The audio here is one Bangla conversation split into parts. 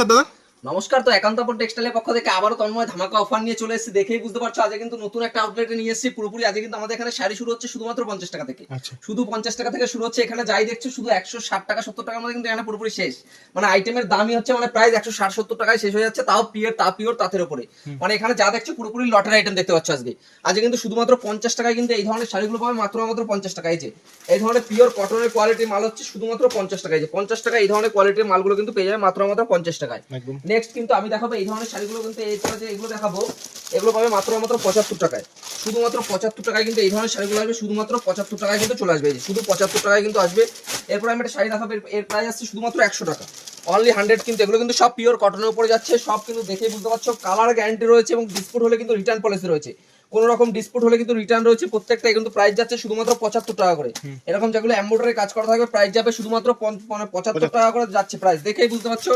দাদা নমস্কার তো একান্তপুর টেক্সটাইলের পক্ষ থেকে আবারও তন্ময় ধামাকা অফার নিয়ে চলে এসেছি দেখেই বুঝতে পারছ আজকে কিন্তু নতুন একটা আউটলেটে নিয়ে এসেছি পুরোপুরি আজকে কিন্তু আমাদের এখানে শাড়ি শুরু হচ্ছে শুধুমাত্র পঞ্চাশ টাকা থেকে। আচ্ছা। শুধু পঞ্চাশ টাকা থেকে শুরু হচ্ছে এখানে যাই দেখছ শুধু একশো ষাট টাকা সত্তর টাকার মধ্যে কিন্তু এখানে পুরোপুরি শেষ। মানে আইটেমের দামই হচ্ছে মানে প্রাইস একশো ষাট সত্তর টাকায় শেষ হয়ে যাচ্ছে তাও পিওর তা পিওর তাঁতের উপরে মানে এখানে যা দেখছ পুরোপুরি লটের আইটেম দেখতে পাচ্ছ আজকে। আজকে কিন্তু শুধুমাত্র পঞ্চাশ টাকায় কিন্তু এই ধরনের শাড়িগুলো পাবে মাত্র মাত্র পঞ্চাশ টাকায় এই যে। এই ধরনের পিওর কটনের কোয়ালিটির মাল হচ্ছে শুধুমাত্র পঞ্চাশ টাকায় যে। পঞ্চাশ টাকা এই ধরনের কোয়ালিটির মালগুলো কিন্তু পেয়ে যাবে মাত্র মাত্র পঞ্চাশ টাকায়। নেক্সট কিন্তু আমি দেখাবো এই ধরনের শাড়িগুলো কিন্তু এরপরে যে এগুলো দেখাবো, এগুলো পাবে মাত্র মাত্র পঁচাত্তর টাকায়। শুধুমাত্র পঁচাত্তর টাকায় কিন্তু এই ধরনের শাড়িগুলো আসবে, শুধুমাত্র পঁচাত্তর টাকায় কিন্তু চলে আসবে। শুধু পঁচাত্তর টাকায় কিন্তু আসবে। এরপর আমি একটা শাড়ি দেখাবো, এর- প্রাইস আসছে শুধুমাত্র একশো টাকা। অনলি হান্ড্রেড কিন্তু, এগুলো কিন্তু সব পিওর কটনের উপরে যাচ্ছে, সব কিন্তু দেখে বুঝতে পারছ। কালার গ্যারান্টি রয়েছে এবং বিস্কুট হলে কিন্তু রিটার্ন পলিসি রয়েছে। কোন রকম ডিসপুট হলে কিন্তু রিটার্ন রয়েছে প্রত্যেকটা কিন্তু প্রাইস যাচ্ছে শুধুমাত্র পঁচাত্তর টাকা করে। এরকম যেগুলো এম্বোডারি কাজ করা থাকবে প্রাইস যাবে শুধুমাত্র মানে পঁচাত্তর টাকা করে যাচ্ছে প্রাইস দেখেই বুঝতে পারছ?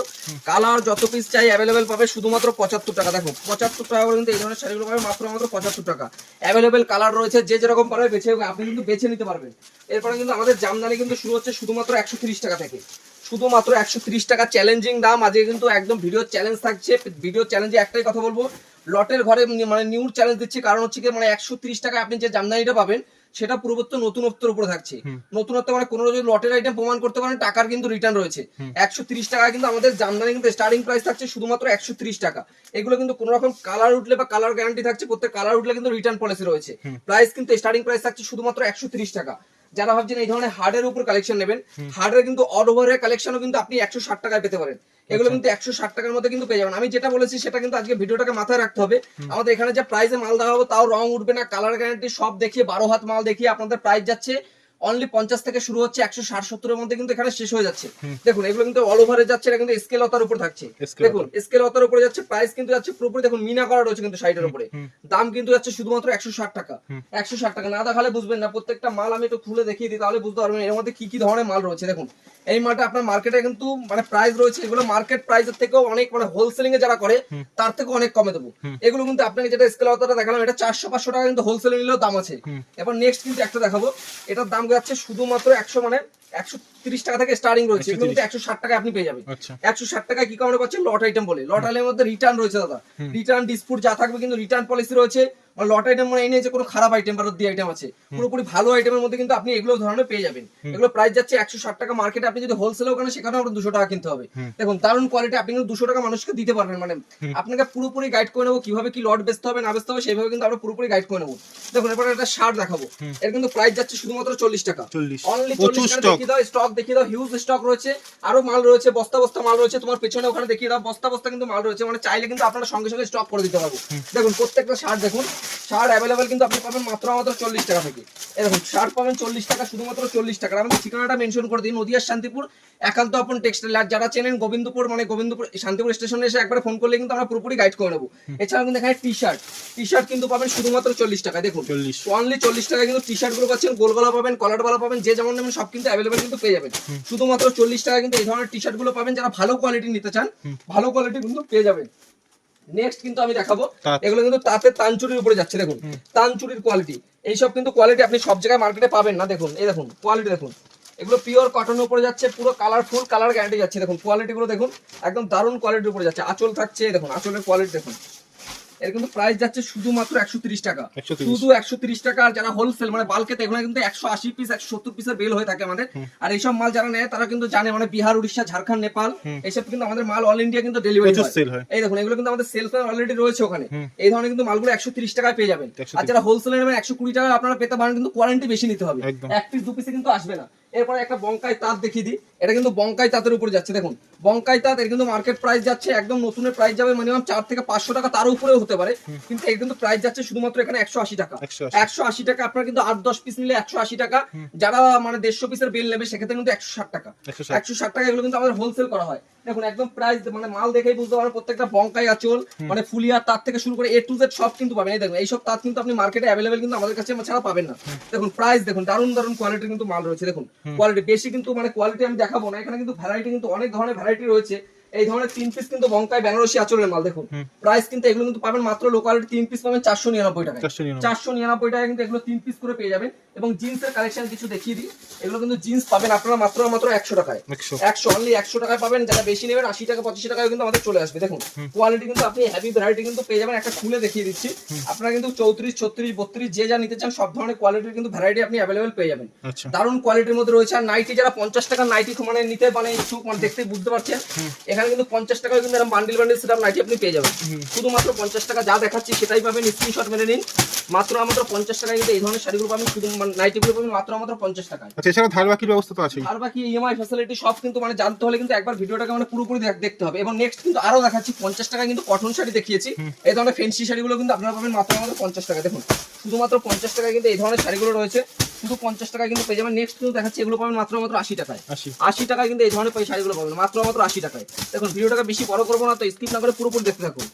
কালার যত পিস চাই অ্যাভেলেবেল পাবে শুধুমাত্র পঁচাত্তর টাকা। দেখো পঁচাত্তর টাকা করে কিন্তু এই ধরনের শাড়িগুলো পাবে মাত্র মাত্র পঁচাত্তর টাকা। অ্যাভেলেবেল কালার রয়েছে যে যেরকম পারবে বেছে আপনি কিন্তু বেছে নিতে পারবেন। এরপরে কিন্তু আমাদের জামদানি কিন্তু শুরু হচ্ছে শুধুমাত্র একশো তিরিশ টাকা থেকে। শুধুমাত্র একশো তিরিশ টাকা চ্যালেঞ্জিং দাম। আজকে কিন্তু একদম ভিডিও চ্যালেঞ্জ থাকছে। ভিডিও চ্যালেঞ্জে একটাই কথা বলব। লটের ঘরে মানে নিউ চ্যালেঞ্জ দিচ্ছি। কারণ হচ্ছে কি মানে একশো তিরিশ টাকা আপনি যে জামদানিটা পাবেন সেটা পূর্বত্ব নতুনত্বের উপরে থাকছে। নতুনত্ব মানে কোনো যদি লটের আইটেম প্রমাণ করতে পারেন টাকার কিন্তু রিটার্ন রয়েছে। একশো তিরিশ টাকা কিন্তু আমাদের জামদানি কিন্তু স্টার্টিং প্রাইস থাকছে শুধুমাত্র একশো তিরিশ টাকা। এগুলো কিন্তু কোনো রকম কালার উঠলে বা কালার গ্যারান্টি থাকছে প্রত্যেক কালার উঠলে কিন্তু রিটার্ন পলিসি রয়েছে। প্রাইস কিন্তু স্টার্টিং প্রাইস থাকছে শুধুমাত্র একশো তিরিশ টাকা। যারা ভাবছেন এই ধরনের হার্ডের উপর কালেকশন নেবেন হার্ডের কিন্তু অল ওভারের কালেকশনও কিন্তু আপনি একশো ষাট টাকায় পেতে পারেন। এগুলো কিন্তু একশো ষাট টাকার মধ্যে কিন্তু পেয়ে যাবেন। আমি যেটা বলেছি সেটা কিন্তু আজকে ভিডিওটাকে মাথায় রাখতে হবে। আমাদের এখানে যে প্রাইসে মাল দেওয়া হবে তাও রং উঠবে না কালার গ্যারান্টি সব দেখিয়ে বারো হাত মাল দেখিয়ে আপনাদের প্রাইস যাচ্ছে। অনলি পঞ্চাশ থেকে শুরু হচ্ছে একশো ষাট সত্তরের মধ্যে কিন্তু এখানে শেষ হয়ে যাচ্ছে। দেখুন এগুলো কিন্তু অল ওভারে যাচ্ছে এটা কিন্তু স্কেল অতার উপর থাকছে। দেখুন স্কেল অতার উপরে যাচ্ছে প্রাইস কিন্তু যাচ্ছে পুরোপুরি দেখুন মিনা করা রয়েছে কিন্তু সাইডের উপরে। দাম কিন্তু যাচ্ছে শুধুমাত্র একশো ষাট টাকা। একশো ষাট টাকা না দেখালে বুঝবেন না প্রত্যেকটা মাল আমি একটু খুলে দেখিয়ে দিই তাহলে বুঝতে পারবেন এর মধ্যে কি কি ধরনের মাল রয়েছে। দেখুন এই মালটা আপনার মার্কেটে কিন্তু মানে প্রাইস রয়েছে এগুলো মার্কেট প্রাইসের থেকেও অনেক মানে হোলসেলিং এ যারা করে তার থেকে অনেক কমে দেবো। এগুলো কিন্তু আপনাকে যেটা স্কেল অতটা দেখালাম এটা চারশো পাঁচশো টাকা কিন্তু হোলসেলে নিলেও দাম আছে। এবার নেক্সট কিন্তু একটা দেখাবো। এটার দাম যাচ্ছে শুধুমাত্র একশো মানে একশো তিরিশ টাকা থেকে স্টার্টিং রয়েছে। এগুলো কিন্তু একশো ষাট টাকা আপনি পেয়ে যাবেন। আচ্ছা। একশো ষাট টাকা কি কারণে পাচ্ছেন লট আইটেম বলে। লট আইটেমের মধ্যে রিটার্ন রয়েছে দাদা। রিটার্ন ডিসপুট যা থাকবে কিন্তু রিটার্ন পলিসি রয়েছে। মানে লট আইটেম মানে এই নিয়ে যে কোনো খারাপ আইটেম বা রদ্দি আইটেম আছে পুরোপুরি ভালো আইটেমের মধ্যে কিন্তু আপনি এগুলো ধরনের পেয়ে যাবেন। এগুলো প্রাইস যাচ্ছে একশো ষাট টাকা মার্কেটে আপনি যদি হোলসেলেও কেন সেখানে আপনার দুশো টাকা কিনতে হবে। দেখুন দারুণ কোয়ালিটি আপনি কিন্তু দুশো টাকা মানুষকে দিতে পারবেন। মানে আপনাকে পুরোপুরি গাইড করে নেব কীভাবে কি লট বেচতে হবে না বেচতে হবে সেইভাবে কিন্তু আমরা পুরোপুরি গাইড করে নেব। দেখুন এরপর একটা শার্ট দেখাবো। এর কিন্তু প্রাইস যাচ্ছে শুধুমাত্র চল্লিশ টাকা। অনলি চল্লিশ টাকা দেখিয়ে দাও স্টক দেখিয়ে দাও হিউজ স্টক রয়েছে। আরও মাল রয়েছে বস্তা বস্তা মাল রয়েছে তোমার পেছনে ওখানে দেখিয়ে দাও বস্তা বস্তা কিন্তু মাল রয়েছে। মানে চাইলে কিন্তু আপনারা সঙ্গে সঙ্গে স্টক করে দিতে পারব। দেখুন প্রত্যেকটা শার্ট দেখুন শার্ট অ্যাভেলেবেল কিন্তু আপনি পাবেন মাত্র মাত্র চল্লিশ টাকা থেকে। দেখুন শার্ট পাবেন চল্লিশ টাকা শুধুমাত্র চল্লিশ টাকা। আমাদের ঠিকানাটা মেনশন করে দিন নদিয়ার শান্তিপুর একান্ত আপন টেক্সটাইল আর যারা চেনেন গোবিন্দপুর মানে গোবিন্দপুর শান্তিপুর স্টেশনে এসে একবার ফোন করলে কিন্তু আমরা পুরোপুরি গাইড করে নেব। এছাড়া কিন্তু এখানে টি শার্ট টি শার্ট কিন্তু পাবেন শুধুমাত্র চল্লিশ টাকা। দেখুন 40 অনলি চল্লিশ টাকা কিন্তু টি শার্টগুলো পাচ্ছেন গোলগলা পাবেন কলারওয়ালা পাবেন যে যেমন নেবেন সব কিন্তু অ্যাভেলেবেল কিন্তু পেয়ে যাবেন। শুধুমাত্র চল্লিশ টাকা কিন্তু এই ধরনের টি শার্টগুলো পাবেন যারা ভালো কোয়ালিটি নিতে চান ভালো কোয়ালিটি কিন্তু পেয়ে যাবেন। নেক্সট কিন্তু আমি দেখাবো। এগুলো কিন্তু তাতে তানচুরির উপরে যাচ্ছে দেখুন। তানচুরির কোয়ালিটি এইসব কিন্তু কোয়ালিটি আপনি সব জায়গায় মার্কেটে পাবেন না দেখুন। এই দেখুন কোয়ালিটি দেখুন। এগুলো পিওর কটনের উপরে যাচ্ছে পুরো কালারফুল কালার গ্যারান্টি যাচ্ছে। দেখুন কোয়ালিটি গুলো দেখুন একদম দারুণ কোয়ালিটির উপরে যাচ্ছে। আঁচল থাকছে এই দেখুন আঁচলের কোয়ালিটি দেখুন। এর কিন্তু প্রাইস যাচ্ছে শুধুমাত্র একশো তিরিশ টাকা। শুধু একশো তিরিশ টাকা আর যারা হোলসেল মানে বালকে এগুলো কিন্তু একশো আশি পিস একশো সত্তর পিসের বেল হয়ে থাকে আমাদের। আর এইসব মাল যারা নেয় তারা কিন্তু জানে মানে বিহার উড়িষ্যা ঝাড়খণ্ড নেপাল এইসব কিন্তু আমাদের মাল অল ইন্ডিয়া কিন্তু ডেলিভারি হয়। এই দেখুন এগুলো কিন্তু আমাদের সেলস অলরেডি রয়েছে ওখানে। এই ধরনের কিন্তু মালগুলো একশো তিরিশ টাকায় পেয়ে যাবেন। আর যারা হোলসেলে নেবেন একশো কুড়ি টাকা আপনারা পেতে পারেন কিন্তু কোয়ারেন্টি বেশি নিতে হবে। এক পিস দু পিসে কিন্তু আসবে না। এরপরে একটা বঙ্কাই তাঁত দেখিয়ে দিই। এটা কিন্তু বঙ্কাই তাঁতের উপরে যাচ্ছে দেখুন। বঙ্কাই তাঁত এর কিন্তু মার্কেট প্রাইস যাচ্ছে একদম নতুনের প্রাইস যাবে মিনিমাম চার থেকে পাঁচশো টাকা তার উপরেও হতে পারে। কিন্তু এর কিন্তু প্রাইস যাচ্ছে শুধুমাত্র এখানে একশো আশি টাকা। একশো আশি। টাকা আপনার কিন্তু আট দশ পিস নিলে একশো আশি টাকা। যারা মানে দেড়শো পিসের বিল নেবে সেক্ষেত্রে কিন্তু একশো ষাট টাকা। একশো ষাট। টাকা এগুলো কিন্তু আমাদের হোলসেল করা হয়। দেখুন একদম প্রাইস মানে মাল দেখেই বুঝতে পারবেন প্রত্যেকটা বঙ্কাই আচল মানে ফুলিয়া তার থেকে শুরু করে এ টু জেড সব কিন্তু পাবেন। এই দেখুন এইসব তাঁত কিন্তু আপনি মার্কেটে অ্যাভেলেবেল কিন্তু আমাদের কাছে ছাড়া পাবেন না। দেখুন প্রাইস দেখুন দারুণ দারুণ কোয়ালিটির কিন্তু মাল রয়েছে। দেখুন কোয়ালিটি বেশি কিন্তু মানে কোয়ালিটি আমি দেখাবো না। এখানে কিন্তু ভ্যারাইটি কিন্তু অনেক ধরনের ভ্যারাইটি রয়েছে। এই ধরনের তিন পিস কিন্তু বঙ্কাই বেনারসি আচলের মাল দেখুন। প্রাইস কিন্তু এগুলো কিন্তু পাবেন মাত্র লোকালিটি তিন পিস পাবেন চারশো নিরানব্বই টাকা চারশো নিরানব্বই। টাকা কিন্তু এগুলো তিন পিস করে পেয়ে যাবেন। এবং জিন্সের কালেকশন কিছু দেখিয়ে দিই। এগুলো কিন্তু জিন্স পাবেন আপনারা মাত্র মাত্র একশো টাকায়। একশো। একশো অনলি একশো টাকায় পাবেন। যারা বেশি নেবেন আশি টাকা পঁচাশি টাকায় কিন্তু আমাদের চলে আসবে। দেখুন কোয়ালিটি কিন্তু আপনি হ্যাভি ভ্যারাইটি কিন্তু পেয়ে যাবেন। একটা খুলে দেখিয়ে দিচ্ছি। আপনারা কিন্তু চৌত্রিশ ছত্রিশ বত্রিশ যে যা নিতে চান সব ধরনের কোয়ালিটির কিন্তু ভ্যারাইটি আপনি অ্যাভেলেবেল পেয়ে যাবেন। আচ্ছা। দারুণ কোয়ালিটির মধ্যে রয়েছে। আর নাইটি যারা পঞ্চাশ টাকা নাইটি মানে নিতে মানে ইচ্ছুক মানে দেখতে বুঝতে পারছেন এখানে কিন্তু পঞ্চাশ টাকায় কিন্তু এরকম বান্ডিল বান্ডিল সেটা নাইটি আপনি পেয়ে যাবেন। শুধুমাত্র পঞ্চাশ টাকা যা দেখাচ্ছি সেটাই পাবেন স্ক্রিনশট মেরে নিন। মাত্র মাত্র পঞ্চাশ টাকায় কিন্তু এই ধরনের শাড়িগুলো পাবেন শুধু নাইটিগুলো পাবেন মাত্র মাত্র পঞ্চাশ টাকায়। আচ্ছা এছাড়া ধার বাকির ব্যবস্থা তো আছেই। আর বাকি ইএমআই ফ্যাসিলিটি সব কিন্তু মানে জানতে হলে কিন্তু একবার ভিডিওটাকে মানে পুরোপুরি দেখতে হবে। এবং নেক্সট কিন্তু আরও দেখাচ্ছি পঞ্চাশ টাকা কিন্তু কটন শাড়ি দেখিয়েছি। এই ধরনের ফেন্সি শাড়িগুলো কিন্তু আপনারা পাবেন মাত্র মাত্র পঞ্চাশ টাকা দেখুন শুধুমাত্র পঞ্চাশ টাকায় কিন্তু এই ধরনের শাড়িগুলো রয়েছে। শুধু পঞ্চাশ টাকায় কিন্তু পেয়ে যাবেন। নেক্সট কিন্তু দেখাচ্ছি এগুলো পাবেন মাত্র মাত্র আশি টাকায়। আশি। আশি টাকায় কিন্তু এই ধরনের শাড়িগুলো পাবেন মাত্র মাত্র আশি টাকায়। দেখুন ভিডিওটাকে বেশি বড় করব না তো স্কিপ না করে পুরোপুরি দেখতে থাকুন।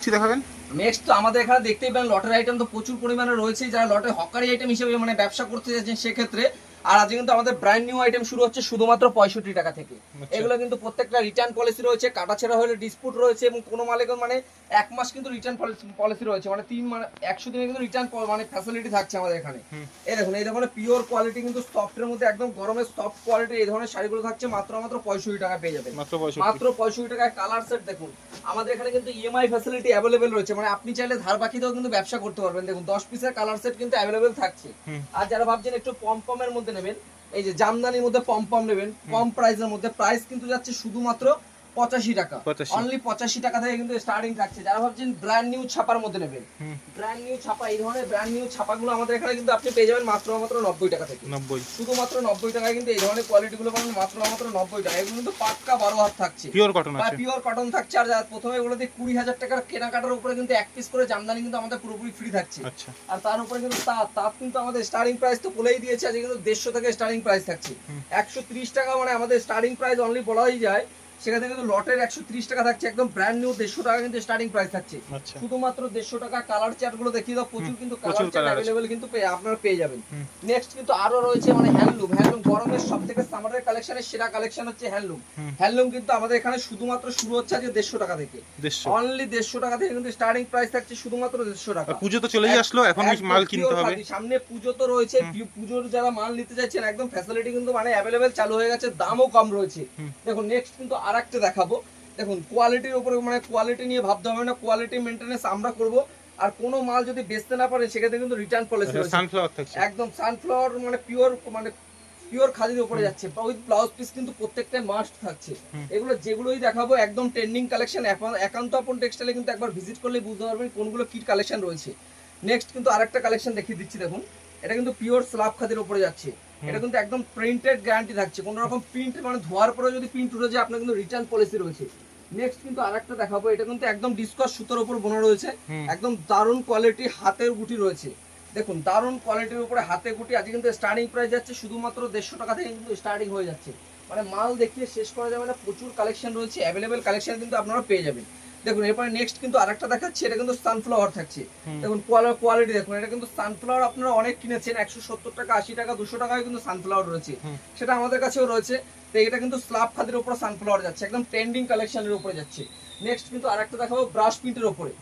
কি দেখাবেন? নেক্সট তো আমাদের এখানে দেখতেই পেলেন লটারি আইটেম তো প্রচুর পরিমাণে রয়েছে। যারা লটারি হকারি আইটেম হিসেবে মানে ব্যবসা করতে যাচ্ছেন সেক্ষেত্রে আর আজকে কিন্তু আমাদের ব্র্যান্ড নিউ আইটেম শুরু হচ্ছে শুধুমাত্র পঁয়ষট্টি টাকা থেকে। এগুলো কিন্তু প্রত্যেকটা রিটার্ন পলিসি রয়েছে কাটাছেড়া হলে ডিসপুট রয়েছে এবং কোনো মালে মানে এক মাস কিন্তু রিটার্ন পলিসি রয়েছে। মানে তিন মানে একশো দিনে কিন্তু রিটার্ন মানে ফ্যাসিলিটি থাকছে আমাদের এখানে। এই দেখুন এই ধরনের পিওর কোয়ালিটি কিন্তু সফটের মধ্যে একদম গরমের সফট কোয়ালিটি এই ধরনের শাড়িগুলো থাকছে মাত্র মাত্র পঁয়ষট্টি টাকা পেয়ে যাবেন। মাত্র পঁয়ষট্টি। টাকায় কালার সেট দেখুন আমাদের এখানে কিন্তু ইএমআই ফ্যাসিলিটি অ্যাভেলেবেল রয়েছে। মানে আপনি চাইলে ধার বাকিতেও কিন্তু ব্যবসা করতে পারবেন। দেখুন দশ পিসের কালার সেট কিন্তু অ্যাভেলেবেল থাকছে। আর যারা ভাবছেন একটু পম পমের মধ্যে নেবেন। এই যে জামদানির মধ্যে পম পম নেবেন কম প্রাইসের মধ্যে। প্রাইস কিন্তু যাচ্ছে শুধুমাত্র পঁচাশি টাকা। অনলি পঁচাশি টাকা থেকে কিন্তু স্টার্টিং থাকছে। যারা ভাবছেন ব্র্যান্ড নিউ ছাপার মধ্যে নেবেন ব্র্যান্ড নিউ ছাপা এই ধরনের ব্র্যান্ড নিউ ছাপাগুলো আমাদের এখানে কিন্তু আপনি পেয়ে যাবেন মাত্র মাত্র নব্বই টাকা থেকে। নব্বই। শুধুমাত্র নব্বই টাকায় কিন্তু এই ধরনের কোয়ালিটি গুলো পাবেন মাত্র মাত্র নব্বই টাকা। এগুলো কিন্তু পাক্কা বারো হাত থাকছে। পিওর কটন আছে। পিওর কটন থাকছে। আর প্রথমে কুড়ি হাজার টাকার কেনাকাটার উপরে কিন্তু এক পিস করে জামদানি কিন্তু আমাদের পুরোপুরি ফ্রি থাকছে। আচ্ছা। আর তার উপরে কিন্তু তাঁত। তাঁত কিন্তু আমাদের স্টার্টিং প্রাইস তো বলেই দিয়েছে আজকে কিন্তু দেড়শো থেকে স্টার্টিং প্রাইস থাকছে। একশো ত্রিশ টাকা মানে আমাদের স্টার্টিং প্রাইস অনলি বলাই যায়। সেখানে কিন্তু লটের একশো ত্রিশ টাকা থাকছে একদম ব্র্যান্ড নিউ দেড়শো টাকা কিন্তু স্টার্টিং প্রাইস থাকছে। আচ্ছা। শুধুমাত্র দেড়শো টাকা কালার চার্টগুলো দেখিয়ে দাও প্রচুর কিন্তু কালার চার্ট অ্যাভেলেবেল কিন্তু আপনারা পেয়ে যাবেন। নেক্সট কিন্তু আরও রয়েছে মানে হ্যান্ডলুম হ্যান্ডলুম গরমের সব থেকে সামারের কালেকশনের সেরা কালেকশন হচ্ছে হ্যান্ডলুম হ্যান্ডলুম কিন্তু আমাদের এখানে শুধুমাত্র শুরু হচ্ছে আজকে দেড়শো টাকা থেকে। অনলি দেড়শো টাকা থেকে কিন্তু স্টার্টিং প্রাইস থাকছে শুধুমাত্র দেড়শো টাকা। পুজো তো চলেই আসলো এখন মাল কিনতে হবে। সামনে পুজো তো রয়েছে পুজোর যারা মাল নিতে চাইছেন একদম ফ্যাসিলিটি কিন্তু মানে অ্যাভেলেবেল চালু হয়ে গেছে দামও কম রয়েছে। দেখুন নেক্সট কিন্তু আর একটা দেখাবো। দেখুন কোয়ালিটির উপরে মানে কোয়ালিটি নিয়ে ভাবতে হবে না কোয়ালিটি মেনটেনেন্স আমরা করব। আর কোনো মাল যদি বেচতে না পারে সেক্ষেত্রে কিন্তু রিটার্ন পলিসি সানফ্লাওয়ার থাকছে। একদম সানফ্লাওয়ার মানে পিওর মানে পিওর খাদির উপরে যাচ্ছে। উইথ ব্লাউজ পিস কিন্তু প্রত্যেকটা মাস্ট থাকছে। এগুলো যেগুলোই দেখাবো একদম ট্রেন্ডিং কালেকশন একান্ত আপন টেক্সটাইলে কিন্তু একবার ভিজিট করলে বুঝতে পারবেন কোনগুলো কি কালেকশন রয়েছে। নেক্সট কিন্তু আরেকটা কালেকশন দেখিয়ে দিচ্ছি দেখুন। এটা কিন্তু পিওর স্ল্যাব খাদির উপরে যাচ্ছে। এটা কিন্তু একদম প্রিন্টেড গ্যারান্টি থাকছে। কোনো রকম প্রিন্ট মানে ধোয়ার পরে যদি প্রিন্ট উঠে যায় আপনার কিন্তু রিটার্ন পলিসি রয়েছে। নেক্সট কিন্তু আরেকটা দেখাবো। এটা কিন্তু একদম ডিসকাস সুতোর উপর বোনা রয়েছে। একদম দারুণ কোয়ালিটি হাতের গুটি রয়েছে। দেখুন দারুণ কোয়ালিটির উপরে হাতে গুটি আজকে কিন্তু স্টার্টিং প্রাইস যাচ্ছে শুধুমাত্র দেড়শো টাকা থেকে কিন্তু স্টার্টিং হয়ে যাচ্ছে। মানে মাল দেখিয়ে শেষ করা যাবে না প্রচুর কালেকশন রয়েছে। অ্যাভেলেবেল কালেকশন কিন্তু আপনারা পেয়ে যাবেন। দেখুন এরপরে নেক্সট কিন্তু আরেকটা দেখাচ্ছি এটা কিন্তু সানফ্লাওয়ার থাকছে। দেখুন কোয়ালিটি দেখুন এটা কিন্তু সানফ্লাওয়ার আপনারা অনেক কিনেছেন একশো সত্তর টাকা আশি টাকা দুশো টাকায় কিন্তু সানফ্লাওয়ার রয়েছে। সেটা আমাদের কাছেও রয়েছে। তো এটা কিন্তু স্ল্যাব খাদের উপরে সানফ্লাওয়ার যাচ্ছে একদম ট্রেন্ডিং কালেকশনের উপরে যাচ্ছে। নেক্সট কিন্তু আরেকটা দেখাবো ব্রাশ প্রিন্টের উপরে।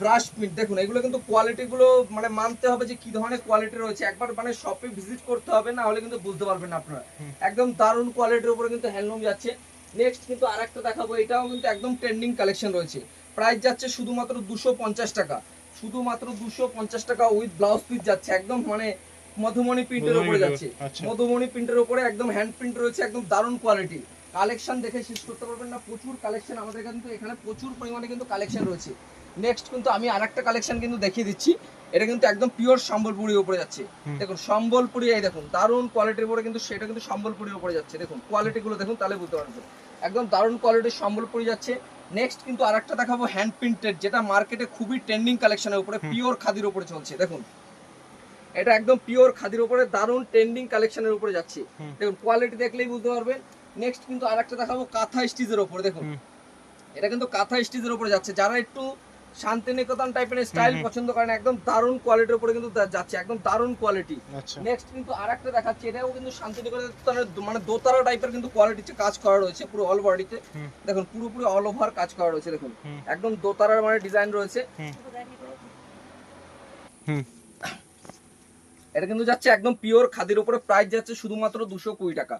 ব্রাশ প্রিন্ট দেখুন এগুলো কিন্তু কোয়ালিটি গুলো মানে মানতে হবে যে কি ধরনের কোয়ালিটি রয়েছে। একবার মানে শপে ভিজিট করতে হবে না হলে কিন্তু বুঝতে পারবেন না আপনারা। একদম দারুণ কোয়ালিটির উপরে কিন্তু হ্যান্ডলুম যাচ্ছে। নেক্সট কিন্তু আরেকটা দেখাবো এটাও কিন্তু একদম ট্রেন্ডিং কালেকশন রয়েছে। প্রাইস যাচ্ছে শুধুমাত্র দুশো পঞ্চাশ টাকা। শুধুমাত্র দুশো পঞ্চাশ টাকা উইথ ব্লাউজ পিস যাচ্ছে একদম মানে মধুমণি প্রিন্টের উপরে যাচ্ছে। আচ্ছা। মধুমণি প্রিন্টের উপরে একদম হ্যান্ড প্রিন্ট রয়েছে একদম দারুণ কোয়ালিটি কালেকশন দেখে শেষ করতে পারবেন না প্রচুর কালেকশন আমাদের কিন্তু এখানে প্রচুর পরিমাণে কিন্তু কালেকশন রয়েছে। নেক্সট কিন্তু আমি আরেকটা কালেকশন কিন্তু দেখিয়ে দিচ্ছি। এটা কিন্তু একদম পিওর সম্বলপুরির উপরে যাচ্ছে। দেখুন সম্বলপুরি এই দেখুন দারুণ কোয়ালিটির উপরে কিন্তু সেটা কিন্তু সম্বলপুরির উপরে যাচ্ছে। দেখুন কোয়ালিটি গুলো দেখুন তাহলে বুঝতে পারবেন। একদম দারুণ কোয়ালিটির সম্বলপুরি যাচ্ছে। নেক্সট কিন্তু আরেকটা দেখাবো হ্যান্ড প্রিন্টেড যেটা মার্কেটে খুবই ট্রেন্ডিং কালেকশনের উপরে পিওর খাদির উপরে চলছে। দেখুন এটা একদম পিওর খাদির উপরে দারুণ ট্রেন্ডিং কালেকশনের উপরে যাচ্ছে। দেখুন কোয়ালিটি দেখলেই বুঝতে পারবেন। নেক্সট কিন্তু আরেকটা দেখাবো কাঁথা স্টিচের উপরে দেখুন। এটা কিন্তু কাঁথা স্টিচের উপরে যাচ্ছে। যারা একটু শান্তিনিকেতন টাইপের স্টাইল পছন্দ করেন একদম দারুণ কোয়ালিটির উপরে কিন্তু যাচ্ছে একদম দারুণ কোয়ালিটি আচ্ছা। নেক্সট কিন্তু আরেকটা দেখাচ্ছি এটাও কিন্তু শান্তিনিকেতনের মানে দোতারা টাইপের কিন্তু কোয়ালিটিতে কাজ করা রয়েছে পুরো অল বডিতে। দেখুন পুরোপুরি অল ওভার কাজ করা রয়েছে দেখুন। একদম দোতারার মানে ডিজাইন রয়েছে। এটা কিন্তু যাচ্ছে একদম পিওর খাদির উপরে প্রাইস যাচ্ছে শুধুমাত্র দুশো কুড়ি টাকা।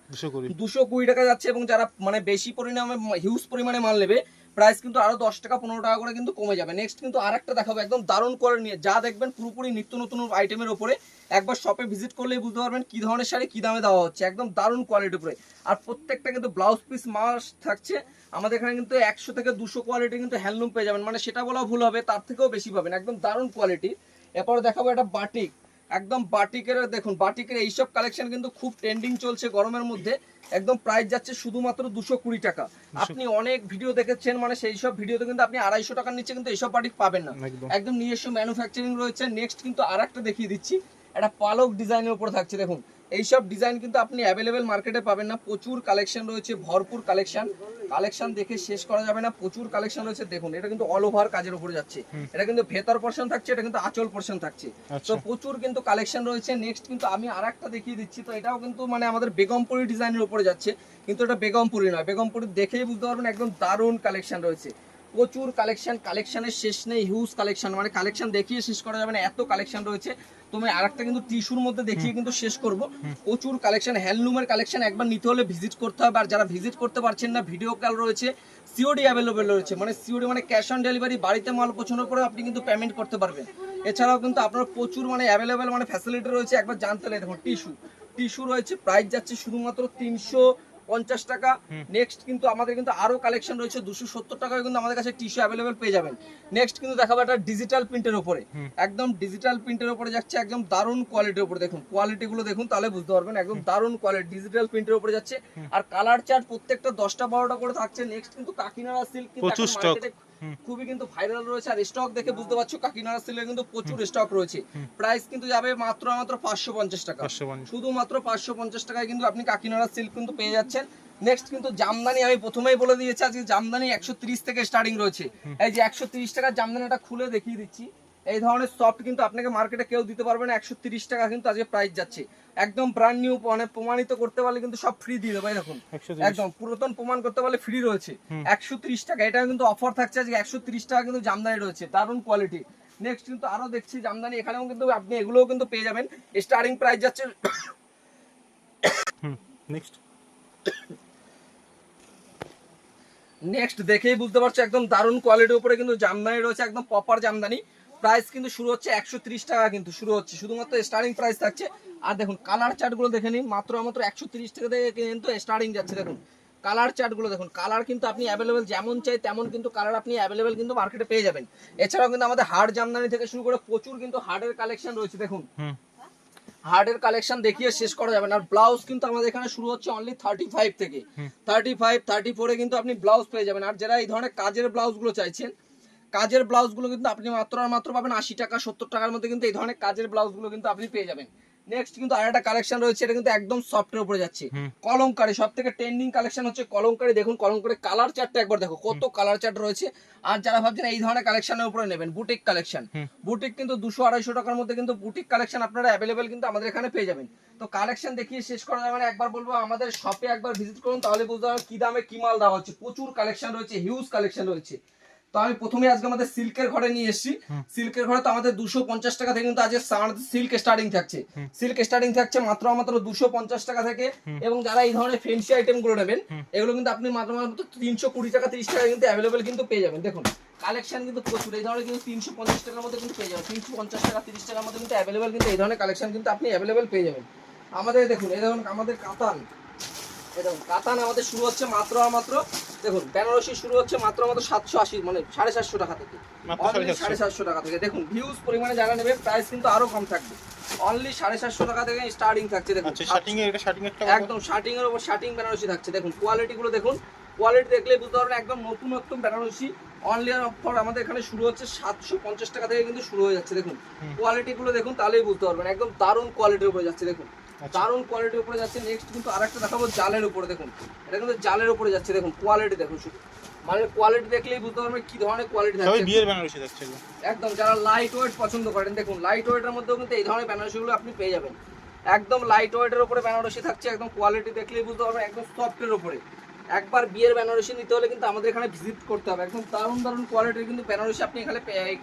দুশো কুড়ি। টাকা যাচ্ছে এবং যারা মানে বেশি পরিমাণে হিউজ পরিমাণে মাল নেবে প্রাইস কিন্তু আরও দশ টাকা, পনেরো টাকা করে কিন্তু কমে যাবে। নেক্সট কিন্তু আর একটা দেখাবো, একদম দারুণ করে নিয়ে। যা দেখবেন পুরোপুরি নিত্য নতুন আইটেমের উপরে। একবার শপে ভিজিট করলেই বুঝতে পারবেন কি ধরনের শাড়ি, কি দামে দেওয়া হচ্ছে। একদম দারুণ কোয়ালিটির উপরে। আর প্রত্যেকটা কিন্তু ব্লাউজ পিস মাস থাকছে। আমাদের এখানে কিন্তু একশো থেকে দুশো কোয়ালিটি কিন্তু হ্যান্ডলুম পেয়ে যাবেন। মানে সেটা বলা ভুল হবে, তার থেকেও বেশি পাবেন। একদম দারুণ কোয়ালিটি এরপরে দেখাবো একটা বাটিক একদম বাটিকের দেখুন বাটিকের এইসব কালেকশন কিন্তু খুব ট্রেন্ডিং চলছে গরমের মধ্যে। একদম প্রাইস যাচ্ছে শুধুমাত্র দুশো কুড়ি টাকা। আপনি অনেক ভিডিও দেখেছেন মানে সেই সব ভিডিওতে কিন্তু আপনি আড়াইশো টাকার নিচে কিন্তু এইসব বাড়ি পাবেন না। একদম। নিজস্ব ম্যানুফ্যাকচারিং রয়েছে। নেক্সট কিন্তু আর একটা দেখিয়ে দিচ্ছি। একটা পালক ডিজাইনের উপর থাকছে দেখুন। এইসব ডিজাইন কিন্তু আপনি অ্যাভেলেবেল মার্কেটে পাবেন না। প্রচুর কালেকশন রয়েছে ভরপুর কালেকশন কালেকশন দেখে শেষ করা যাবে না। প্রচুর কালেকশন রয়েছে দেখুন এটা কিন্তু অল ওভার কাজের উপরে যাচ্ছে। এটা কিন্তু ভেতর পোর্শন থাকছে এটা কিন্তু আঁচল পোর্শন থাকছে। তো আচ্ছা প্রচুর কিন্তু কালেকশন রয়েছে। নেক্সট কিন্তু আমি আর একটা দেখিয়ে দিচ্ছি। তো এটাও কিন্তু মানে আমাদের বেগমপুরি ডিজাইনের উপরে যাচ্ছে। কিন্তু এটা বেগমপুরি নয়। বেগমপুরি দেখেই বুঝতে পারবেন একদম দারুণ কালেকশন রয়েছে। প্রচুর কালেকশন কালেকশনের শেষ নেই হিউজ কালেকশন মানে কালেকশন দেখিয়ে শেষ করা যাবে না। এত কালেকশন রয়েছে। তুমি আরেকটা কিন্তু টিস্যুর মধ্যে দেখিয়ে কিন্তু শেষ করব। প্রচুর কালেকশন হ্যান্ডলুমের কালেকশন একবার নিতে হলে ভিজিট করতে হবে। আর যারা ভিজিট করতে পারছেন না ভিডিও কল রয়েছে সিওডি অ্যাভেলেবেল রয়েছে। মানে সিওডি মানে ক্যাশ অন ডেলিভারি বাড়িতে মাল পৌঁছানোর পরে আপনি কিন্তু পেমেন্ট করতে পারবেন। এছাড়াও কিন্তু আপনার প্রচুর মানে অ্যাভেলেবেল মানে ফ্যাসিলিটি রয়েছে। একবার জানতে লাগে দেখুন টিস্যু টিস্যু রয়েছে। প্রাইস যাচ্ছে শুধুমাত্র তিনশো পঞ্চাশ টাকা। নেক্সট কিন্তু আমাদের কিন্তু আরও কালেকশন রয়েছে দুশো সত্তর টাকায় কিন্তু আমাদের কাছে টিস্যু অ্যাভেলেবেল পেয়ে যাবেন। নেক্সট কিন্তু দেখাবো একটা ডিজিটাল প্রিন্টের উপরে। একদম ডিজিটাল প্রিন্টের উপরে যাচ্ছে একদম দারুণ কোয়ালিটির উপরে। দেখুন কোয়ালিটি গুলো দেখুন তাহলে বুঝতে পারবেন একদম দারুণ কোয়ালিটি ডিজিটাল প্রিন্টের উপরে যাচ্ছে। আর কালার চার্ট প্রত্যেকটা দশটা বারোটা করে থাকছে। নেক্সট কিন্তু কাকিনাড়া সিল্ক stock। খুবই কিন্তু ভাইরাল রয়েছে আর স্টক দেখে বুঝতে পারছ কাকিনাড়া সিলের কিন্তু প্রচুর স্টক রয়েছে। প্রাইস কিন্তু যাবে মাত্র মাত্র পাঁচশো পঞ্চাশ টাকা। শুধুমাত্র পাঁচশো পঞ্চাশ টাকায় কিন্তু আপনি কাকিনাড়া সিল্ক কিন্তু পেয়ে যাচ্ছেন। নেক্সট কিন্তু জামদানি আমি প্রথমেই বলে দিয়েছি আজকে জামদানি একশো ত্রিশ থেকে স্টার্টিং রয়েছে। এই যে একশো টাকা টাকার জামদানিটা খুলে দেখিয়ে দিচ্ছি। এই ধরনের সফট কিন্তু আপনাকে মার্কেটে কেউ দিতে পারবে না একশো টাকা কিন্তু আজকে প্রাইস যাচ্ছে। একদম ব্র্যান্ড নিউ মানে প্রমাণিত করতে পারলে কিন্তু সব ফ্রি দিয়ে দেবো দেখুন। একদম পুরাতন প্রমাণ করতে পারলে ফ্রি রয়েছে। একশো টাকা এটা কিন্তু অফার থাকছে আজকে একশো টাকা কিন্তু জামদানি রয়েছে দারুণ কোয়ালিটি নেক্সট কিন্তু আরও দেখছি জামদানি এখানেও কিন্তু আপনি এগুলোও কিন্তু পেয়ে যাবেন। স্টার্টিং প্রাইস যাচ্ছে নেক্সট নেক্সট দেখেই বুঝতে পারছ একদম দারুণ কোয়ালিটির উপরে কিন্তু জামদানি রয়েছে একদম প্রপার জামদানি। প্রাইস কিন্তু শুরু হচ্ছে একশো ত্রিশ টাকা কিন্তু শুরু হচ্ছে। শুধুমাত্র স্টার্টিং প্রাইস থাকছে। আর দেখুন কালার চার্টগুলো দেখে নিন। মাত্র মাত্র একশো তিরিশ টাকা থেকে কিন্তু স্টার্টিং যাচ্ছে দেখুন। কালার চার্টগুলো দেখুন। কালার কিন্তু আপনি অ্যাভেলেবেল যেমন চাই তেমন কিন্তু কালার আপনি অ্যাভেলেবেল কিন্তু মার্কেটে পেয়ে যাবেন। এছাড়াও কিন্তু আমাদের হার্ড জামদানি থেকে শুরু করে প্রচুর কিন্তু হার্ডের কালেকশন রয়েছে দেখুন। হার্ডের কালেকশন দেখিয়ে শেষ করা যাবে না। আর ব্লাউজ কিন্তু আমাদের এখানে শুরু হচ্ছে অনলি থার্টি ফাইভ থেকে। থার্টি ফাইভ থার্টি ফোরে কিন্তু আপনি ব্লাউজ পেয়ে যাবেন। আর যারা এই ধরনের কাজের ব্লাউজগুলো চাইছেন কাজের ব্লাউজগুলো কিন্তু আপনি মাত্র আর মাত্র পাবেন আশি টাকা সত্তর টাকার মধ্যে কিন্তু এই ধরনের কাজের ব্লাউজগুলো কিন্তু আপনি পেয়ে যাবেন। নেক্সট কিন্তু আরেকটা কালেকশন রয়েছে এটা কিন্তু একদম সফটের উপরে যাচ্ছে। কলমকারি সব থেকে ট্রেন্ডিং কালেকশন হচ্ছে কলমকারি। দেখুন কলমকারি কালার চার্টটা একবার দেখো কত কালার চার্ট রয়েছে। আর যারা ভাবছেন এই ধরনের কালেকশনের উপরে নেবেন বুটিক কালেকশন বুটিক কিন্তু দুশো আড়াইশো টাকার মধ্যে কিন্তু বুটিক কালেকশন আপনারা অ্যাভেলেবেল কিন্তু আমাদের এখানে পেয়ে যাবেন। তো কালেকশন দেখিয়ে শেষ করা যাবে একবার বলব আমাদের শপে একবার ভিজিট করুন তাহলে বুঝতে পারবেন কি দামে কি মাল দেওয়া হচ্ছে। প্রচুর কালেকশন রয়েছে হিউজ কালেকশন রয়েছে। তো আমি প্রথমে আজকে আমাদের সিল্কের ঘরে নিয়ে এসেছি। সিল্কের ঘরে তো আমাদের দুশো পঞ্চাশ টাকা থেকে কিন্তু আজকে আমাদের সিল্ক স্টার্টিং থাকছে। সিল্ক স্টার্টিং থাকছে মাত্র মাত্র দুশো পঞ্চাশ টাকা থেকে এবং যারা এই ধরনের ফেন্সি আইটেমগুলো নেবেন এগুলো কিন্তু আপনি মাত্র মাত্র তিনশো কুড়ি টাকা তিরিশ টাকা কিন্তু অ্যাভেলেবেল কিন্তু পেয়ে যাবেন। দেখুন কালেকশন কিন্তু প্রচুর। এই ধরনের কিন্তু তিনশো পঞ্চাশ টাকার মধ্যে কিন্তু পেয়ে যাবেন। তিনশো পঞ্চাশ টাকা তিরিশ টাকার মধ্যে কিন্তু অ্যাভেলেবেল কিন্তু এই ধরনের কালেকশন কিন্তু আপনি অ্যাভেলেবেল পেয়ে যাবেন। আমাদের দেখুন এই দেখুন আমাদের কাতান। দেখুন কাতান আমাদের শুরু হচ্ছে মাত্র মাত্র দেখুন বেনারসি শুরু হচ্ছে মাত্র মাত্র সাতশো আশি মানে সাড়ে সাতশো টাকা থেকে। মাত্র Only 750 সাড়ে সাতশো টাকা থেকে। দেখুন হিউজ পরিমাণে যারা নেবে প্রাইস কিন্তু আরও কম থাকবে। অনলি সাড়ে সাতশো টাকা থেকে স্টার্টিং থাকছে দেখুন। আচ্ছা একদম শার্টিং এর উপর শার্টিং বেনারসি থাকছে। দেখুন কোয়ালিটি গুলো দেখুন। কোয়ালিটি দেখলে বুঝতে পারবেন একদম নতুন বেনারসি। অনলি আমাদের এখানে শুরু হচ্ছে সাতশো পঞ্চাশ টাকা থেকে কিন্তু শুরু হয়ে যাচ্ছে দেখুন। কোয়ালিটি গুলো দেখুন তাহলেই বুঝতে পারবেন। একদম দারুণ কোয়ালিটির উপরে যাচ্ছে দেখুন। দারুণ কোয়ালিটির উপরে যাচ্ছে। নেক্সট কিন্তু আরেকটা দেখাবো জালের উপরে দেখুন। এটা কিন্তু জালের উপরে যাচ্ছে দেখুন। কোয়ালিটি দেখুন শুধু। মানে কোয়ালিটি দেখলেই বুঝতে পারবেন কি ধরনের কোয়ালিটি থাকছে বিয়ের বেনারসি থাকছে একদম যারা লাইট ওয়েট পছন্দ করেন দেখুন। লাইট ওয়েটের মধ্যেও কিন্তু এই ধরনের বেনারসিগুলো আপনি পেয়ে যাবেন। একদম লাইট ওয়েটের উপরে বেনারসি থাকছে একদম কোয়ালিটি দেখলেই বুঝতে পারবেন একদম সফটের উপরে। একবার বিয়ের বেনারসি নিতে হলে কিন্তু আমাদের এখানে ভিজিট করতে হবে। একদম দারুণ দারুণ কোয়ালিটির কিন্তু বেনারসি আপনি এখানে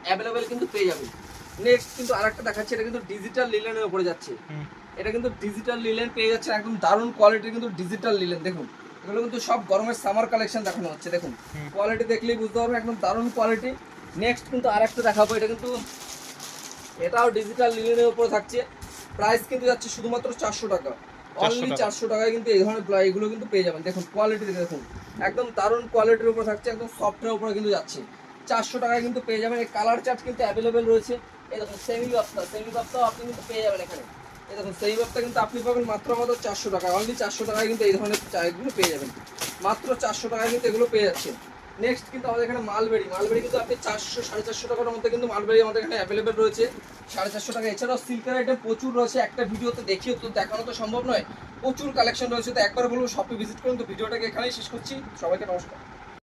অ্যাভেলেবেল কিন্তু পেয়ে যাবেন। নেক্সট কিন্তু আরেকটা দেখাচ্ছি এটা কিন্তু ডিজিটাল লিলেনের উপরে যাচ্ছে। এটা কিন্তু ডিজিটাল লিলেন পেয়ে যাচ্ছে একদম দারুণ কোয়ালিটির কিন্তু ডিজিটাল লিলেন দেখুন এগুলো কিন্তু সব গরমের সামার কালেকশন দেখানো হচ্ছে দেখুন। কোয়ালিটি দেখলেই বুঝতে পারবেন একদম দারুণ কোয়ালিটি নেক্সট কিন্তু আরেকটা দেখাবো এটা কিন্তু এটাও ডিজিটাল লিলেনের উপরে থাকছে। প্রাইস কিন্তু যাচ্ছে শুধুমাত্র চারশো টাকা। অনলি চারশো টাকায় কিন্তু এই ধরনের এগুলো কিন্তু পেয়ে যাবেন। দেখুন কোয়ালিটি দেখুন একদম দারুণ কোয়ালিটির উপর থাকছে একদম সফটের উপরে কিন্তু যাচ্ছে। চারশো টাকায় কিন্তু পেয়ে যাবেন এই কালার চার্ট কিন্তু অ্যাভেলেবেল রয়েছে। এই দেখুন সেমি বাপ্তা সেমি বাপ্তাও আপনি কিন্তু পেয়ে যাবেন এখানে। এই দেখুন সেমি বাপ্তা কিন্তু আপনি পাবেন মাত্র মাত্র চারশো টাকা অনলি চারশো টাকায় কিন্তু এই ধরনের চায়গুলো পেয়ে যাবেন। মাত্র চারশো টাকায় কিন্তু এগুলো পেয়ে যাচ্ছেন। নেক্সট কিন্তু আমাদের এখানে মালবেরি। মালবেরি কিন্তু আপনি চারশো, সাড়ে চারশো টাকার মধ্যে কিন্তু মালবেরি আমাদের এখানে অ্যাভেলেবেল রয়েছে। সাড়ে চারশো টাকা। এছাড়াও সিল্কের আইটেম প্রচুর রয়েছে। একটা ভিডিওতে দেখিয়ে তো দেখানো তো সম্ভব নয়। প্রচুর কালেকশন রয়েছে। তো একবার বলব শপে ভিজিট করুন। তো ভিডিওটাকে এখানেই শেষ করছি। সবাইকে নমস্কার।